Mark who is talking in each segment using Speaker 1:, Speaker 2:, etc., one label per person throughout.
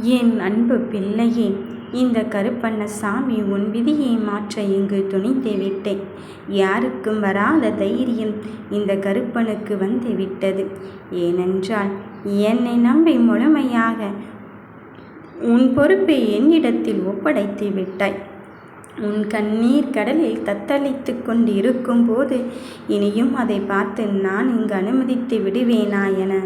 Speaker 1: என் அன்பு பிள்ளையே இந்த கருப்பண்ணசாமி உன் விதியை மாற்ற இங்கு துணித்து விட்டேன். யாருக்கும் வராத தைரியம் இந்த கருப்பனுக்கு வந்து விட்டது. ஏனென்றால் என்னை நம்பி முழுமையாக உன் பொறுப்பை என்னிடத்தில் ஒப்படைத்து விட்டாய். உன் கண்ணீர் கடலில் தத்தளித்து கொண்டு இருக்கும்போது இனியும் அதை பார்த்து நான் இங்கு அனுமதித்து விடுவேனா என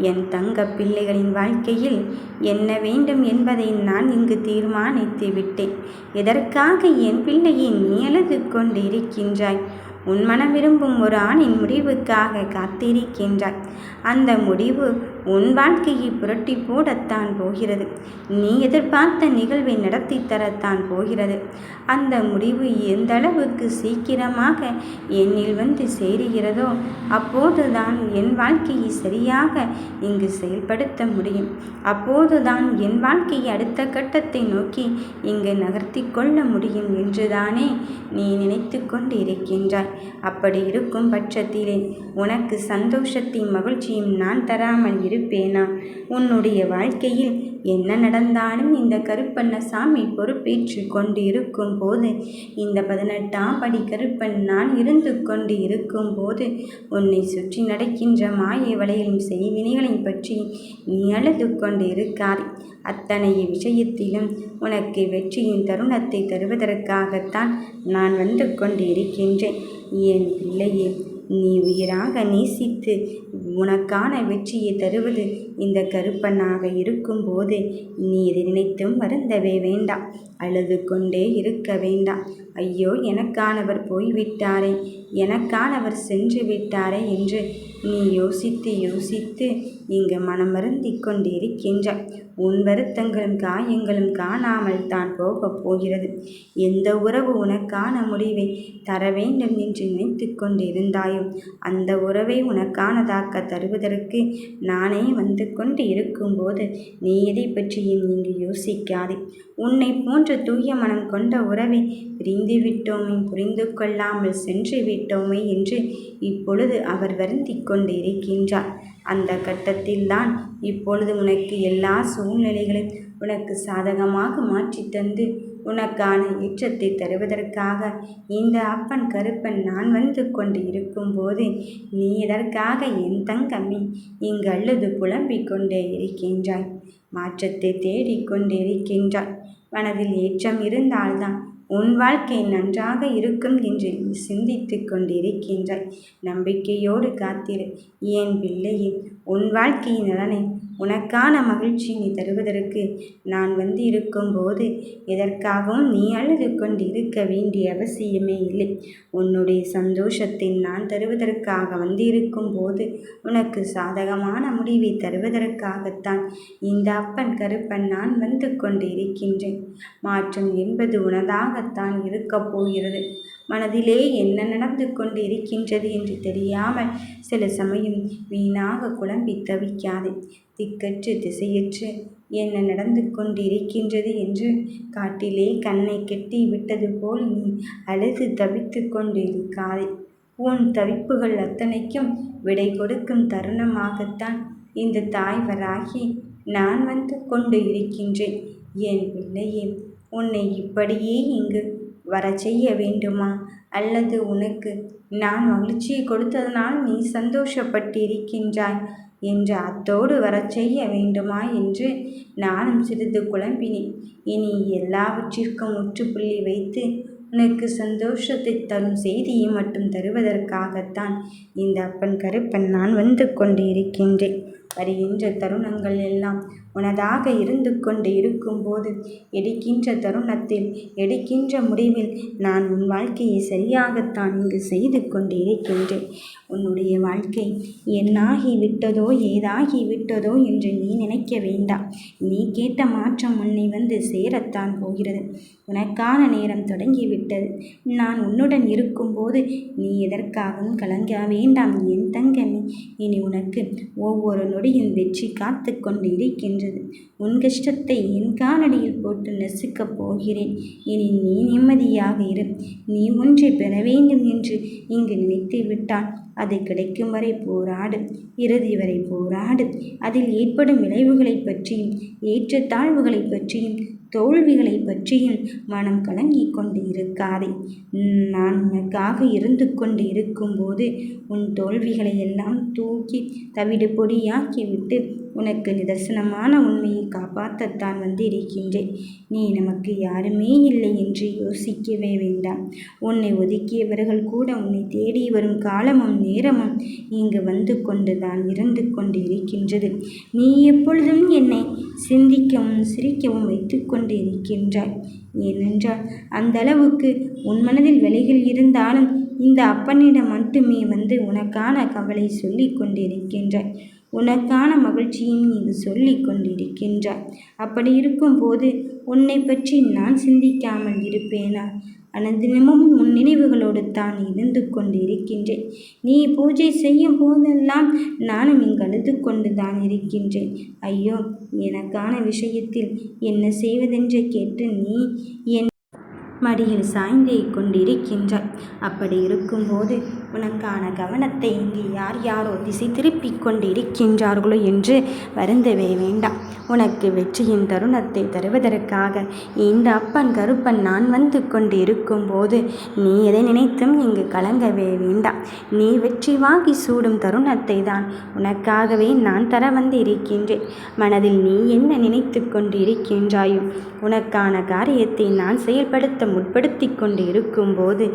Speaker 1: என் தங்க பிள்ளைகளின் வாழ்க்கையில் என்ன வேண்டும் என்பதை நான் இங்கு தீர்மானித்து விட்டேன். எதற்காக என் பிள்ளையை நீ அழுது கொண்டு இருக்கின்றாய் உன் மனம் விரும்பும் ஒரு ஆணின் முடிவுக்காக காத்திருக்கின்றாய். அந்த முடிவு உன் வாழ்க்கையை புரட்டி போடத்தான் போகிறது. நீ எதிர்பார்த்த நிகழ்வை நடத்தி தரத்தான் போகிறது. அந்த முடிவு எந்த அளவுக்கு சீக்கிரமாக என்னில் வந்து சேருகிறதோ அப்போதுதான் என் வாழ்க்கையை சரியாக இங்கு செயல்படுத்த முடியும். அப்போதுதான் என் வாழ்க்கையை அடுத்த கட்டத்தை நோக்கி இங்கு நகர்த்தி கொள்ள முடியும் என்றுதானே நீ நினைத்து கொண்டு இருக்கின்றாய் அப்படி இருக்கும் பட்சத்திலே உனக்கு சந்தோஷத்தையும் மகிழ்ச்சியும் நான் தராமல் இருப்பேனா? உன்னுடைய வாழ்க்கையில் என்ன நடந்தாலும் இந்த கருப்பண்ணசாமி பொறுப்பேற்று கொண்டு இருக்கும் போது இந்த பதினெட்டாம் படி கருப்பன் நான் இருந்து கொண்டு இருக்கும் போது உன்னை சுற்றி நடக்கின்ற மாய வலையிலும் செய்வினைகளை பற்றி நீ அழுது கொண்டு இருக்கார் அத்தனை விஷயத்திலும் உனக்கு வெற்றியின் தருணத்தை தருவதற்காகத்தான் நான் வந்து கொண்டு இருக்கின்றேன் என் பிள்ளையே நீ உயிராக நேசித்து உனக்கான வெற்றியை தருவது இந்த கருப்பனாக இருக்கும்போது நீ இதை நினைத்தும் வருந்தவே வேண்டாம். அழுது கொண்டே இருக்க வேண்டாம். ஐயோ எனக்கானவர் போய்விட்டாரே எனக்கானவர் சென்று விட்டாரே என்று நீ யோசித்து யோசித்து இங்கு மனமருந்தி கொண்டிருக்கின்றாய். உன் வருத்தங்களும் காயங்களும் காணாமல் தான் போகப் போகிறது. எந்த உறவு உனக்கான முடிவை தர வேண்டும் என்று நினைத்து கொண்டிருந்தாயோ அந்த உறவை உனக்கானதாக்க தருவதற்கு நானே வந்து கொண்டு இருக்கும்போது நீ எதை பற்றியும் இங்கு யோசிக்காதே. உன்னை போன்ற தூய மனம் கொண்ட உறவை பிரிந்து விட்டோமே புரிந்து கொள்ளாமல் சென்று விட்டோமே என்று இப்பொழுது அவர் வருந்திக் கொண்டிருக்கின்றார் அந்த கட்டத்தில்தான் இப்பொழுது உனக்கு எல்லா சூழ்நிலைகளையும் உனக்கு சாதகமாக மாற்றி தந்து உனக்கான ஏற்றத்தை தருவதற்காக இந்த அப்பன் கருப்பன் நான் வந்து கொண்டு இருக்கும்போது நீ எதற்காக என் தங்கமி இங்கு அல்லது புலம்பிக் கொண்டே இருக்கின்றாய்? மாற்றத்தை தேடிக்கொண்டே இருக்கின்றாய் மனதில் ஏற்றம் இருந்தால்தான் உன் வாழ்க்கை நன்றாக இருக்கும் என்று நீ சிந்தித்து கொண்டிருக்கின்றாய். நம்பிக்கையோடு காத்திரு. ஏன் பிள்ளையே உன் வாழ்க்கையின் நலனை உனக்கான மகிழ்ச்சியினை தருவதற்கு நான் வந்து இருக்கும்போது எதற்காகவும் நீ அழுது கொண்டு இருக்க வேண்டிய அவசியமே இல்லை. உன்னுடைய சந்தோஷத்தை நான் தருவதற்காக வந்து இருக்கும்போது உனக்கு சாதகமான முடிவை தருவதற்காகத்தான் இந்த அப்பன் கருப்பன் நான் வந்து கொண்டு இருக்கின்றேன் மாற்றம் என்பது உனதாகத்தான் இருக்கப் போகிறது. மனதிலே என்ன நடந்து கொண்டு இருக்கின்றது என்று தெரியாமல் சில சமயம் வீணாக குழம்பி தவிக்காதே. திக்கற்று திசையற்று என்ன நடந்து கொண்டிருக்கின்றது என்று காட்டிலே கண்ணை கெட்டி விட்டது போல் நீ அழுது தவித்து கொண்டிருக்காதே. உன் தவிப்புகள் அத்தனைக்கும் விடை கொடுக்கும் தருணமாகத்தான் இந்த தாய்வராகி நான் வந்து கொண்டு இருக்கின்றேன். என் பிள்ளையே உன்னை இப்படியே இங்கு வர செய்ய வேண்டுமா? அல்லது உனக்கு நான் மகிழ்ச்சியை கொடுத்ததனால் நீ சந்தோஷப்பட்டிருக்கின்றாய் என்று அத்தோடு வரச் செய்ய வேண்டுமா என்று நானும் சிறிது குழம்பினேன். இனி எல்லாவற்றிற்கும் முற்றுப்புள்ளி வைத்து உனக்கு சந்தோஷத்தை தரும் செய்தியை மட்டும் தருவதற்காகத்தான் இந்த அப்பன் கருப்பன் நான் வந்து கொண்டு இருக்கின்றேன் வருகின்ற தருணங்கள் எல்லாம் உனதாக இருந்து கொண்டு இருக்கும்போது எடுக்கின்ற தருணத்தில் எடுக்கின்ற முடிவில் நான் உன் வாழ்க்கையை சரியாகத்தான் இங்கு செய்து கொண்டு இருக்கின்றேன் உன்னுடைய வாழ்க்கை என்னாகி விட்டதோ ஏதாகி விட்டதோ என்று நீ நினைக்க வேண்டாம். நீ கேட்ட மாற்றம் உன்னை வந்து சேரத்தான் போகிறது. உனக்கான நேரம் தொடங்கிவிட்டது. நான் உன்னுடன் இருக்கும்போது நீ எதற்காகவும் கலங்க வேண்டாம். என் தங்கமே இனி உனக்கு ஒவ்வொரு கொடியின் வெற்றி காத்து கொண்டு இருக்கின்றது உன் கஷ்டத்தை என் காலடியில் போட்டு நெசுக்கப் போகிறேன். இனி நீ நிம்மதியாக இரு. நீ ஒன்றை பெற வேண்டும் என்று இங்கு நினைத்து விட்டால் அது கிடைக்கும் வரை போராடு. இறுதி வரை போராடு. அதில் ஏற்படும் விளைவுகளை பற்றியும் ஏற்றத்தாழ்வுகளைப் பற்றியும் தோல்விகளை பற்றியும் மனம் கலங்கிக் கொண்டு இருக்காதே நான் உனக்காக இருந்து கொண்டு இருக்கும்போது உன் தோல்விகளை எல்லாம் தூக்கி தவிடு பொடியாக்கிவிட்டு உனக்கு நிதர்சனமான உண்மையை காப்பாற்றத்தான் வந்து இருக்கின்றேன் நீ நமக்கு யாருமே இல்லை என்று யோசிக்கவே வேண்டாம். உன்னை ஒதுக்கியவர்கள் கூட உன்னை தேடி வரும் காலமும் நேரமும் இங்கு வந்து கொண்டு தான் இருந்து கொண்டு இருக்கின்றது நீ எப்பொழுதும் என்னை சிந்திக்கவும் சிரிக்கவும் வைத்து கொண்டு இருக்கின்றாய் ஏனென்றால் அந்த அளவுக்கு உன் மனதில் விலைகள் இருந்தாலும் இந்த அப்பனிடம் மட்டுமே வந்து உனக்கான கவலை சொல்லி கொண்டிருக்கின்றாய். உனக்கான மகிழ்ச்சியும் இது சொல்லி கொண்டிருக்கின்றாய். அப்படி இருக்கும்போது உன்னை பற்றி நான் சிந்திக்காமல் இருப்பேனா? அனந்தினமும் உன் நினைவுகளோடு தான் இருந்து கொண்டிருக்கின்றேன். நீ பூஜை செய்யும் போதெல்லாம் நானும் இங்கு அழுது கொண்டு தான் இருக்கின்றேன். ஐயோ எனக்கான விஷயத்தில் என்ன செய்வதென்று கேட்டு நீ என் மடியில் சாய்ந்தே கொண்டிருக்கின்றாய். அப்படி இருக்கும்போது உனக்கான கவனத்தை இங்கு யார் யாரோ திசை திருப்பிக் கொண்டிருக்கின்றார்களோ என்று வருந்தவே வேண்டாம். உனக்கு வெற்றியின் தருணத்தை தருவதற்காக இந்த அப்பன் கருப்பன் நான் வந்து கொண்டு இருக்கும்போது நீ எதை நினைத்தும் இங்கு கலங்கவே வேண்டாம். நீ வெற்றி வாங்கி சூடும் தருணத்தை தான் உனக்காகவே நான் தர வந்து இருக்கின்றேன் மனதில் நீ என்ன நினைத்து கொண்டு இருக்கின்றாயோ உனக்கான காரியத்தை நான் செயல்படுத்த முற்படுத்தி கொண்டு இருக்கும்போது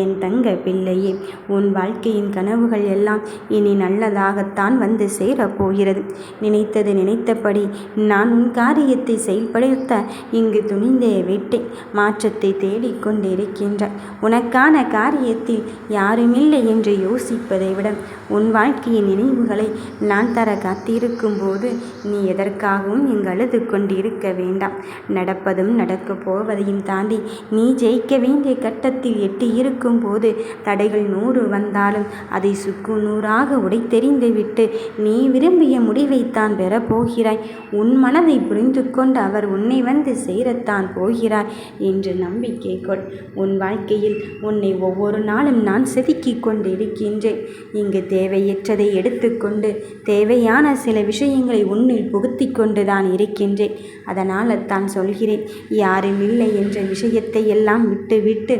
Speaker 1: என் தங்க பிள்ளையே உன் வாழ்க்கையின் கனவுகள் எல்லாம் இனி நல்லதாகத்தான் வந்து சேரப்போகிறது. நினைத்தது நினைத்தபடி நான் உன் காரியத்தை செயல்படுத்த இங்கு துணிந்தே விட்டேன். மாற்றத்தை தேடிக்கொண்டிருக்கின்றாய் உனக்கான காரியத்தில் யாருமில்லை என்று யோசிப்பதை விட உன் வாழ்க்கையின் நினைவுகளை நான் தர காத்திருக்கும் போது நீ எதற்காகவும் இங்கு அழுது கொண்டிருக்க வேண்டாம். நடப்பதும் நடக்கப் போவதையும் தாண்டி நீ நீ ஜெயிக்க வேண்டிய கட்டத்தில் எட்டியிருக்கும் போது தடைகள் நூறு வந்தாலும் அதை சுக்கு நூறாக உடை தெரிந்துவிட்டு நீ விரும்பிய முடிவைத்தான் பெறப்போகிறாய். உன் மனதை புரிந்து கொண்டு அவர் உன்னை வந்து சேரத்தான் போகிறார் என்று நம்பிக்கை கொள். உன் வாழ்க்கையில் உன்னை ஒவ்வொரு நாளும் நான் செதுக்கிக் கொண்டிருக்கின்றேன். இங்கு தேவையற்றதை எடுத்துக்கொண்டு தேவையான சில விஷயங்களை உன்னில் புகுத்தி கொண்டு தான் இருக்கின்றேன். அதனால் தான் சொல்கிறேன் யாரும் இல்லை என்ற விஷயத்தை எல்லாம் விட்டு விட்டு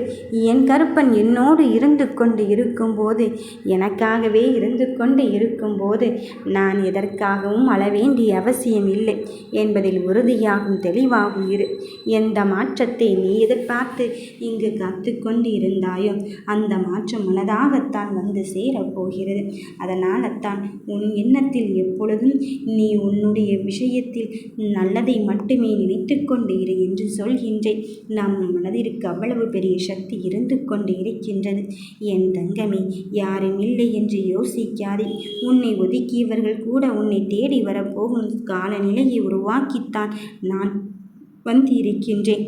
Speaker 1: என் கருப்பன் என்னோடு இருந்து கொண்டு இருக்கும்போது எனக்காகவே இருந்து கொண்டு இருக்கும்போது நான் எதற்காகவும் அள வேண்டிய அவசியம் இல்லை என்பதில் உறுதியாகும் தெளிவாகும் இரு. எந்த மாற்றத்தை நீ எதிர்பார்த்து இங்கு காத்து கொண்டு இருந்தாயோ அந்த மாற்றம் மனதாகத்தான் வந்து சேரப்போகிறது. அதனால்தான் உன் எண்ணத்தில் எப்பொழுதும் நீ உன்னுடைய விஷயத்தில் நல்லதை மட்டுமே நினைத்து கொண்டு இரு என்று சொல்கின்றேன். நம் மனதிற்கு அவ்வளவு பெரிய சக்தி இருந்து கொண்டு இருக்கின்றது. என் தங்கமே யாரும் இல்லை என்று யோசிக்காதே. உன்னை ஒதுக்கியவர்கள் கூட உன்னை தேடி வரப்போகும் காலநிலையை உருவாக்கித்தான் நான் வந்திருக்கின்றேன்.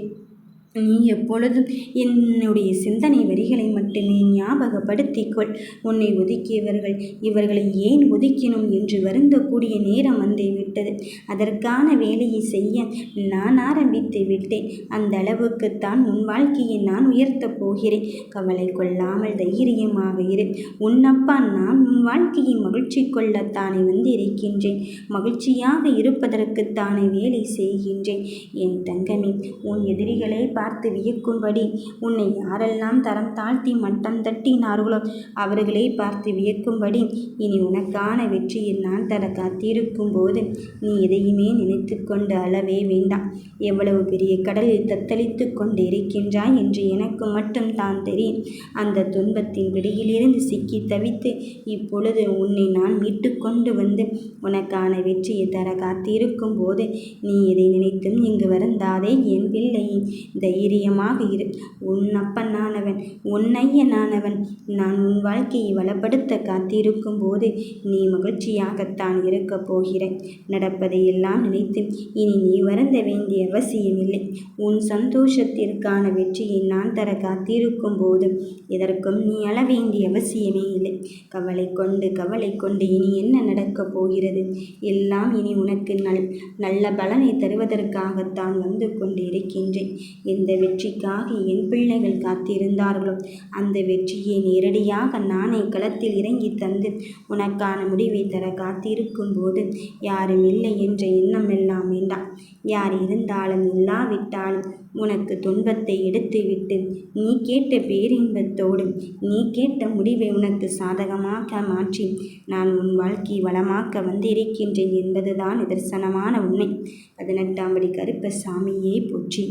Speaker 1: நீ எப்பொழுதும் என்னுடைய சிந்தனை வரிகளை மட்டுமே ஞாபகப்படுத்திக்கொள். உன்னை ஒதுக்கியவர்கள் இவர்களை ஏன் ஒதுக்கினோம் என்று வருந்தக்கூடிய நேரம் வந்து விட்டது. அதற்கான வேலையை செய்ய நான் ஆரம்பித்து விட்டேன். அந்த அளவுக்குத்தான் உன் வாழ்க்கையை நான் உயர்த்தப் போகிறேன். கவலை கொள்ளாமல் தைரியமாக இரு. உன்னப்பா நான் உன் வாழ்க்கையை மகிழ்ச்சி கொள்ளத்தானே வந்திருக்கின்றேன். மகிழ்ச்சியாக இருப்பதற்குத்தானே வேலை செய்கின்றேன். என் தங்கமே உன் எதிரிகளை பார்த்து வியக்கும்படி உன்னை யாரெல்லாம் தரம் தாழ்த்தி மட்டம் தட்டினார்களோ அவர்களை பார்த்து வியக்கும்படி இனி உனக்கான வெற்றியில் நான் தர காத்திருக்கும் போது நீ எதையுமே நினைத்து கொண்டு அளவே வேண்டாம். எவ்வளவு பெரிய கடலில் தத்தளித்து கொண்டு இருக்கின்றாய் என்று எனக்கு மட்டும் தான் தெரியும். அந்த துன்பத்தின் பிடியிலிருந்து சிக்கி தவித்து இப்பொழுது உன்னை நான் மீட்டு கொண்டு வந்து உனக்கான வெற்றியை தர காத்திருக்கும் போது நீ எதை நினைத்தும் இங்கு வருந்தாதே என் பிள்ளை. தைரியமாக இரு. உன் அப்பனானவன் உன் ஐயனானவன் நான் உன் வாழ்க்கையை வளப்படுத்த காத்திருக்கும் போது நீ மகிழ்ச்சியாகத்தான் இருக்கப் போகிறாய் நடப்பதையெல்லாம் நினைத்து இனி நீ வருந்த வேண்டிய அவசியமில்லை உன் சந்தோஷத்திற்கான வெற்றியை நான் தர காத்திருக்கும் போது எதற்கும் நீ அழ வேண்டிய அவசியமே இல்லை. கவலை கொண்டு கவலை கொண்டு இனி என்ன நடக்கப் போகிறது? எல்லாம் இனி உனக்கு நல் நல்ல பலனை தருவதற்காகத்தான் வந்து கொண்டிருக்கின்றேன். இந்த வெற்றிக்காக என் பிள்ளைகள் காத்திருந்தார்களோ? அந்த வெற்றியை நேரடியாக நானே களத்தில் இறங்கி தந்து உனக்கான முடிவை தர காத்திருக்கும் போது யாரும் இல்லை என்ற எண்ணம் எல்லாம் வேண்டாம். யார் இருந்தாலும் இல்லாவிட்டாலும் உனக்கு துன்பத்தை எடுத்துவிட்டு நீ கேட்ட பேரின்பத்தோடு நீ கேட்ட முடிவை உனக்கு சாதகமாக மாற்றி நான் உன் வாழ்க்கை வளமாக்க வந்திருக்கின்றேன் என்பதுதான் நிதர்சனமான உண்மை. பதினெட்டாம் படி கருப்பசாமியே போற்றி.